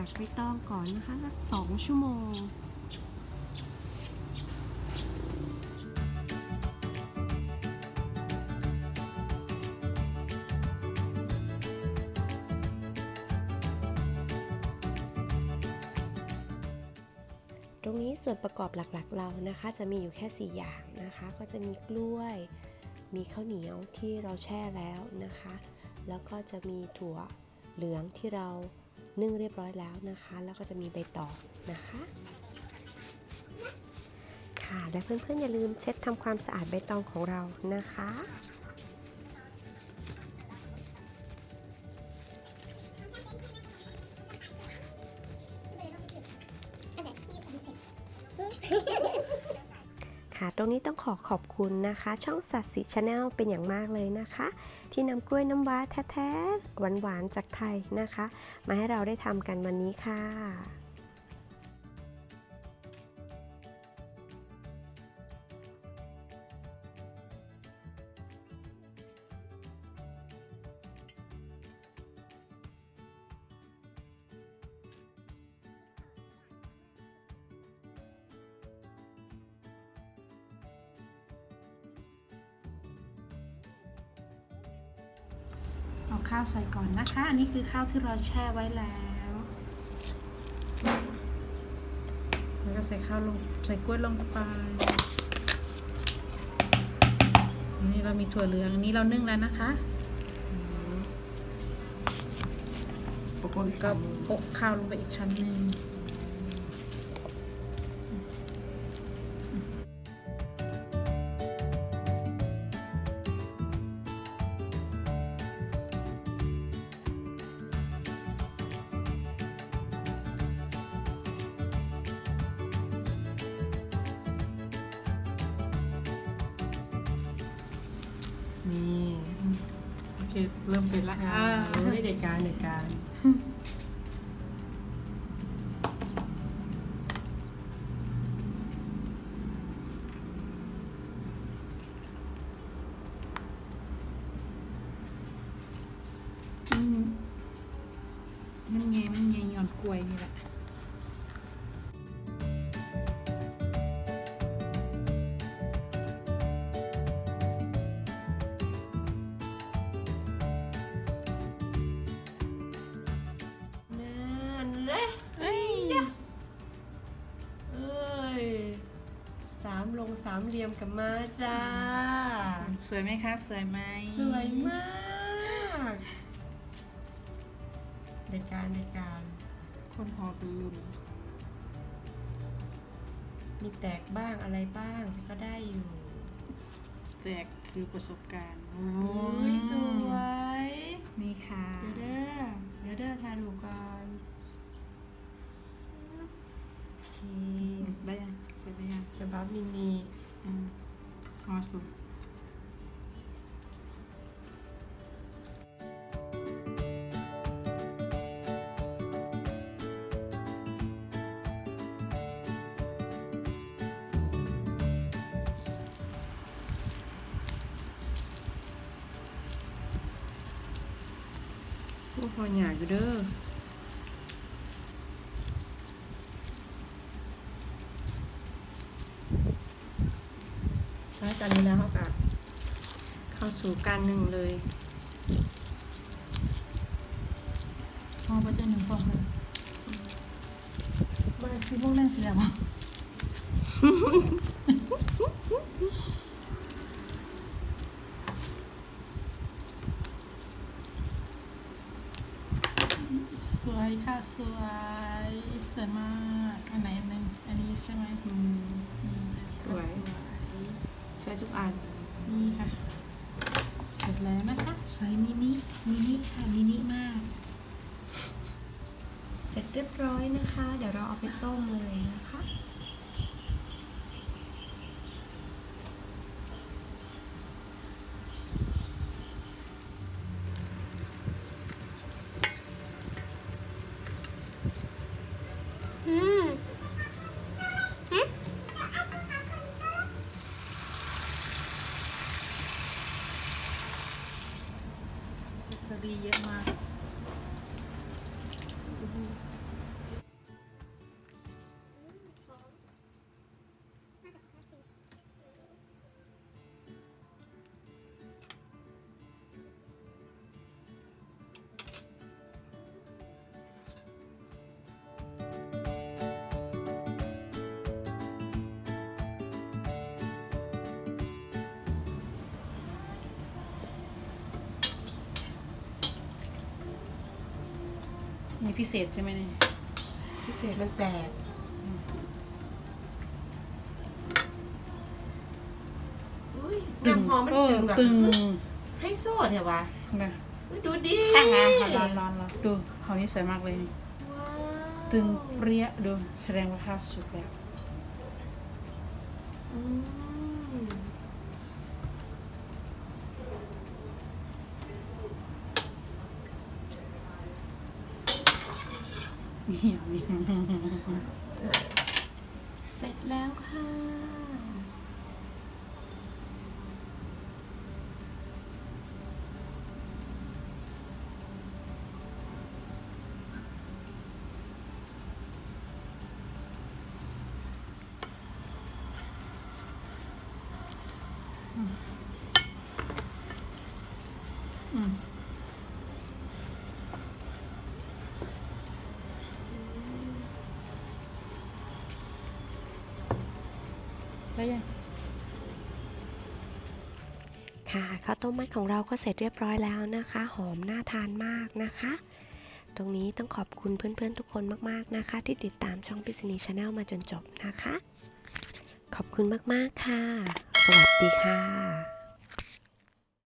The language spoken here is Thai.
ากใบตองก่อนนะคะสักสองชั่วโมงตรงนี้ส่วนประกอบหลักๆเรานะคะจะมีอยู่แค่ 4 อย่างนะคะ ก็จะมีกล้วย มีข้าวเหนียวที่เราแช่แล้วนะคะ แล้วก็จะมีถั่วเหลืองที่เรา นึ่งเรียบร้อยแล้วนะคะ แล้วก็จะมีใบตองนะคะ ค่ะและเพื่อนๆอย่าลืมเช็ดทำความสะอาดใบตองของเรานะคะค่ะ ตรงนี้ต้องขอขอบคุณนะคะ ช่องสัตว์สีชาแนลเป็นอย่างมากเลยนะคะ ที่นำกล้วยน้ำว้าแท้ๆหวานๆจากไทยนะคะ มาให้เราได้ทำกันวันนี้ค่ะ ข้าวใส่ก่อนนะคะ อันนี้คือข้าวที่เราแช่ไว้แล้วแล้วก็ใส่ข้าวลงใส่กล้วยลงไปอันนี้เรามีถั่วเหลืองอันนี้เรานึ่งแล้วนะคะปกติก็ก็โปะข้าวลงไปอีกชั้นหนึ่ง นี่โอเคเริ่มเป็นละอ่าอ่าเฮ้ยเด็กการเด็กการอืมมันแงมันแงหย่อนกล้วยนี่แหละ นั่นแหละเอ้ยเอ้ยสามลงสามเหลี่ยมกับมาจ้า สวยไหมคะ สวยไหมสวยมากในการในการคนหอดูอยู่มีแตกบ้างอะไรบ้างแต่ก็ได้อยู่ แต่คือประสบการณ์อุ้ยสวย นี่ค่ะ เดี๋ยวเด้อเดี๋ยวเด้อทานหนูก่อนโอ เคได้ยังเสร็จได้ยังฉบับมินิอืมพอสุด พวกพอหยาอยู่เด้อ ใช้กันนี้แล้วเขากะเข้าสู่การหนึ่งเลยพอก็จะหนึ่งฟองเลยบ้านคือพวกนั่นสิแล้วมั้งสวยค่ะสวยสวยมาก อันไหนอันหนึ่งอันนี้ใช่ไหมอืมอืมอันนี้ก็สวยสวยใช้ทุกอัน นี่ค่ะ เสร็จแล้วนะคะไซส์มินิ มินิค่ะ มินิมาก เสร็จเรียบร้อยนะคะ เดี๋ยวเราเอาไปต้มเลยนะคะ สบีเยอะมาก นี่พิเศษใช่ไหมเนี่ยพิเศษมันแตกอุ้ยน้ำหอมมันเออตึงแบบตึงให้โซ่เถอะวะนะอุ๊ยดูดิข้างงานค่ะร้อนร้อนร้อนดูของนี้สวยมากเลยนี่ว้าวตึงเปรี้ยดูแสดงว่าข้าวสุกแล้ว อืม เสร็จแล้วค่ะ ได้ยังค่ะข้าวต้มมัดของเราก็เสร็จเรียบร้อยแล้วนะคะ หอมน่าทานมากนะคะ ตรงนี้ต้องขอบคุณเพื่อนๆทุกคนมากๆนะคะ ที่ติดตามช่องพิศนีชาแนลมาจนจบนะคะ ขอบคุณมากๆค่ะ สวัสดีค่ะ